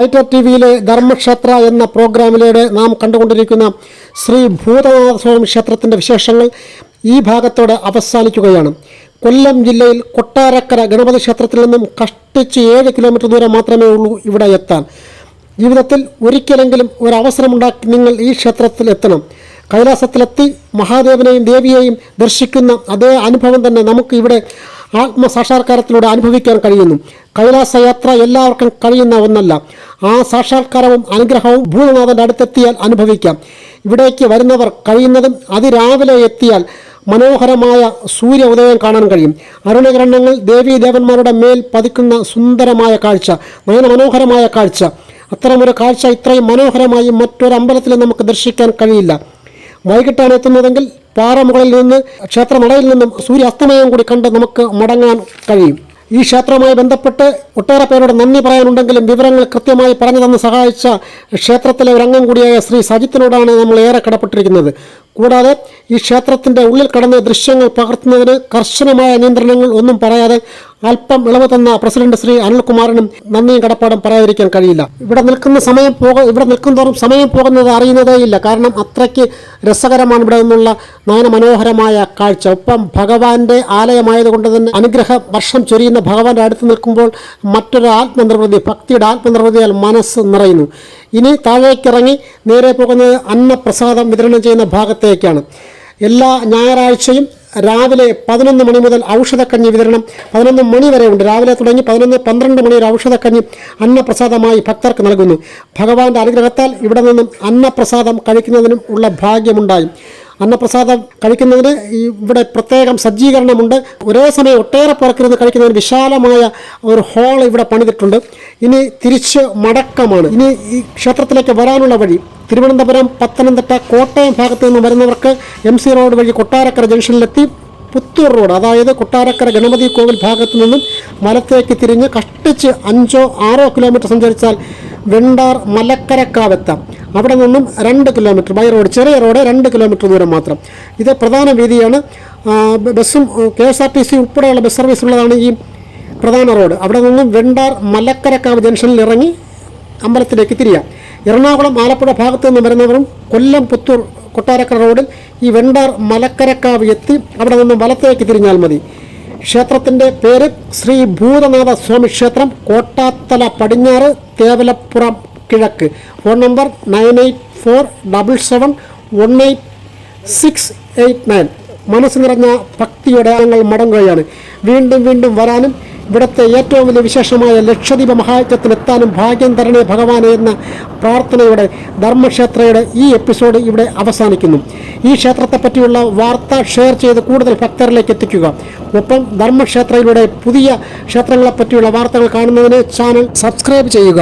Lighter T വിയിലെ ധർമ്മക്ഷേത്ര എന്ന പ്രോഗ്രാമിലൂടെ നാം കണ്ടുകൊണ്ടിരിക്കുന്ന ശ്രീ ഭൂതനാഥ സ്വാമി ക്ഷേത്രത്തിന്റെ വിശേഷങ്ങൾ ഈ ഭാഗത്തോടെ അവസാനിക്കുകയാണ്. കൊല്ലം ജില്ലയിൽ കൊട്ടാരക്കര ഗണപതി ക്ഷേത്രത്തിൽ നിന്നും കഷ്ടിച്ച് ഏഴ് കിലോമീറ്റർ ദൂരം മാത്രമേ ഉള്ളൂ ഇവിടെ എത്താൻ. ജീവിതത്തിൽ ഒരിക്കലെങ്കിലും ഒരവസരമുണ്ടാക്കി നിങ്ങൾ ഈ ക്ഷേത്രത്തിൽ എത്തണം. കൈലാസത്തിലെത്തി മഹാദേവനെയും ദേവിയെയും ദർശിക്കുന്ന അതേ അനുഭവം തന്നെ നമുക്ക് ഇവിടെ ആത്മസാക്ഷാത്കാരത്തിലൂടെ അനുഭവിക്കാൻ കഴിയുന്നു. കൈലാസയാത്ര എല്ലാവർക്കും കഴിയുന്ന ഒന്നല്ല. ആ സാക്ഷാത്കാരവും അനുഗ്രഹവും ഭൂതനാഥന്റെ അടുത്തെത്തിയാൽ അനുഭവിക്കാം. ഇവിടേക്ക് വരുന്നവർ കഴിയുന്നതും അതിരാവിലെ എത്തിയാൽ മനോഹരമായ സൂര്യ ഉദയം കാണാൻ കഴിയും. അരുണകിരണങ്ങൾ ദേവീ ദേവന്മാരുടെ മേൽ പതിക്കുന്ന സുന്ദരമായ കാഴ്ച നയന മനോഹരമായ കാഴ്ച. അത്തരമൊരു കാഴ്ച ഇത്രയും മനോഹരമായി മറ്റൊരു അമ്പലത്തിൽ നമുക്ക് ദർശിക്കാൻ കഴിയില്ല. വൈകിട്ടാണ് എത്തുന്നതെങ്കിൽ പാറമുകളിൽ നിന്ന് ക്ഷേത്രമടയിൽ നിന്നും സൂര്യാസ്തമയം കൂടി കണ്ട് നമുക്ക് മടങ്ങാൻ കഴിയും. ഈ ക്ഷേത്രവുമായി ബന്ധപ്പെട്ട് ഒട്ടേറെ പേരോട് നന്ദി പറയാനുണ്ടെങ്കിലും വിവരങ്ങൾ കൃത്യമായി പറഞ്ഞു തന്ന് സഹായിച്ച ക്ഷേത്രത്തിലെ ഒരു അംഗം കൂടിയായ ശ്രീ സജിത്തിനോടാണ് നമ്മൾ ഏറെ കടപ്പെട്ടിരിക്കുന്നത്. കൂടാതെ ഈ ക്ഷേത്രത്തിന്റെ ഉള്ളിൽ കടന്ന് ദൃശ്യങ്ങൾ പകർത്തുന്നതിന് കർശനമായ നിയന്ത്രണങ്ങൾ ഒന്നും പറയാതെ അല്പം ഇളവ് തന്ന പ്രസിഡന്റ് ശ്രീ അനിൽകുമാറിനും നന്ദിയും കടപ്പാടും പറയാതിരിക്കാൻ കഴിയില്ല. ഇവിടെ നിൽക്കുന്ന സമയം പോക ഇവിടെ നിൽക്കുന്നതോറും സമയം പോകുന്നത് അറിയുന്നതേ ഇല്ല. കാരണം അത്രയ്ക്ക് രസകരമാണ് ഇവിടെ നിന്നുള്ള നയന മനോഹരമായ കാഴ്ച. ഒപ്പം ഭഗവാന്റെ ആലയമായതുകൊണ്ട് തന്നെ അനുഗ്രഹ വർഷം ചൊരിയുന്ന ഭഗവാന്റെ അടുത്ത് നിൽക്കുമ്പോൾ മറ്റൊരു ആത്മനിർവൃതി ഭക്തിയുടെ ആത്മനിർവൃതിയാൽ മനസ്സ് നിറയുന്നു. ഇനി താഴേക്കിറങ്ങി നേരെ പോകുന്നത് അന്നപ്രസാദം വിതരണം ചെയ്യുന്ന ഭാഗത്തേക്കാണ്. എല്ലാ ഞായറാഴ്ചയും രാവിലെ പതിനൊന്ന് മണി മുതൽ ഔഷധക്കഞ്ഞി വിതരണം. പതിനൊന്ന് മണി വരെ ഉണ്ട്. രാവിലെ തുടങ്ങി പതിനൊന്ന് പന്ത്രണ്ട് മണി വരെ ഔഷധക്കഞ്ഞി അന്നപ്രസാദമായി ഭക്തർക്ക് നൽകുന്നു. ഭഗവാന്റെ അനുഗ്രഹത്താൽ ഇവിടെ നിന്നും അന്നപ്രസാദം കഴിക്കുന്നതിനും ഉള്ള ഭാഗ്യമുണ്ടായി. അന്നപ്രസാദം കഴിക്കുന്നതിന് ഇവിടെ പ്രത്യേകം സജ്ജീകരണമുണ്ട്. ഒരേ സമയം ഒട്ടേറെ പേർക്കിരുന്ന് കഴിക്കുന്നതിന് വിശാലമായ ഒരു ഹാൾ ഇവിടെ പണിതിട്ടുണ്ട്. ഇനി തിരിച്ച് മടക്കമാണ്. ഇനി ഈ ക്ഷേത്രത്തിലേക്ക് വരാനുള്ള വഴി തിരുവനന്തപുരം പത്തനംതിട്ട കോട്ടയം ഭാഗത്തു നിന്ന് വരുന്നവർക്ക് എം സി റോഡ് വഴി കൊട്ടാരക്കര ജംഗ്ഷനിലെത്തി പുത്തൂർ റോഡ് അതായത് കൊട്ടാരക്കര ഗണപതി കോവിൽ ഭാഗത്തു നിന്നും വലത്തേക്ക് തിരിഞ്ഞ് കഷ്ടിച്ച് അഞ്ചോ ആറോ കിലോമീറ്റർ സഞ്ചരിച്ചാൽ വെണ്ടാർ മലക്കരക്കാവെത്താം അവിടെ നിന്നും രണ്ട് കിലോമീറ്റർ ബൈ റോഡ് ചെറിയ റോഡ് രണ്ട് കിലോമീറ്റർ ദൂരം മാത്രം. ഇത് പ്രധാന വീതിയാണ് ബസ്സും K S R T C ഉൾപ്പെടെയുള്ള ബസ് സർവീസ് ഉള്ളതാണ് ഈ പ്രധാന റോഡ് അവിടെ നിന്നും വെണ്ടാർ മലക്കരക്കാവ് ജംഗ്ഷനിൽ ഇറങ്ങി അമ്പലത്തിലേക്ക് തിരിയാം. എറണാകുളം ആലപ്പുഴ ഭാഗത്തു നിന്ന് വരുന്നവരും കൊല്ലം പുത്തൂർ കൊട്ടാരക്കര റോഡിൽ ഈ വെണ്ടാർ മലക്കരക്കാവ് എത്തി അവിടെ നിന്നും വലത്തേക്ക് തിരിഞ്ഞാൽ മതി. ക്ഷേത്രത്തിന്റെ പേര് ശ്രീ ഭൂതനാഥ സ്വാമി ക്ഷേത്രം കോട്ടാത്തല പടിഞ്ഞാറ് തേവലപ്പുറം കിഴക്ക്. Phone number nine eight four double seven one eight six eight nine മനസ്സ് നിറഞ്ഞ ഭക്തിയുടെ ഞങ്ങൾ മടങ്ങുകയാണ്. വീണ്ടും വീണ്ടും വരാനും ഇവിടുത്തെ ഏറ്റവും വലിയ വിശേഷമായ ലക്ഷദ്വീപ മഹായജ്ഞത്തിലെത്താനും ഭാഗ്യം തരണേ ഭഗവാനെ എന്ന പ്രാർത്ഥനയുടെ ധർമ്മക്ഷേത്രയുടെ ഈ എപ്പിസോഡ് ഇവിടെ അവസാനിക്കുന്നു. ഈ ക്ഷേത്രത്തെ പറ്റിയുള്ള വാർത്ത ഷെയർ ചെയ്ത് കൂടുതൽ ഭക്തരിലേക്ക് എത്തിക്കുക. ഒപ്പം ധർമ്മക്ഷേത്രയിലൂടെ പുതിയ ക്ഷേത്രങ്ങളെ പറ്റിയുള്ള വാർത്തകൾ കാണുന്നതിന് ചാനൽ സബ്സ്ക്രൈബ് ചെയ്യുക.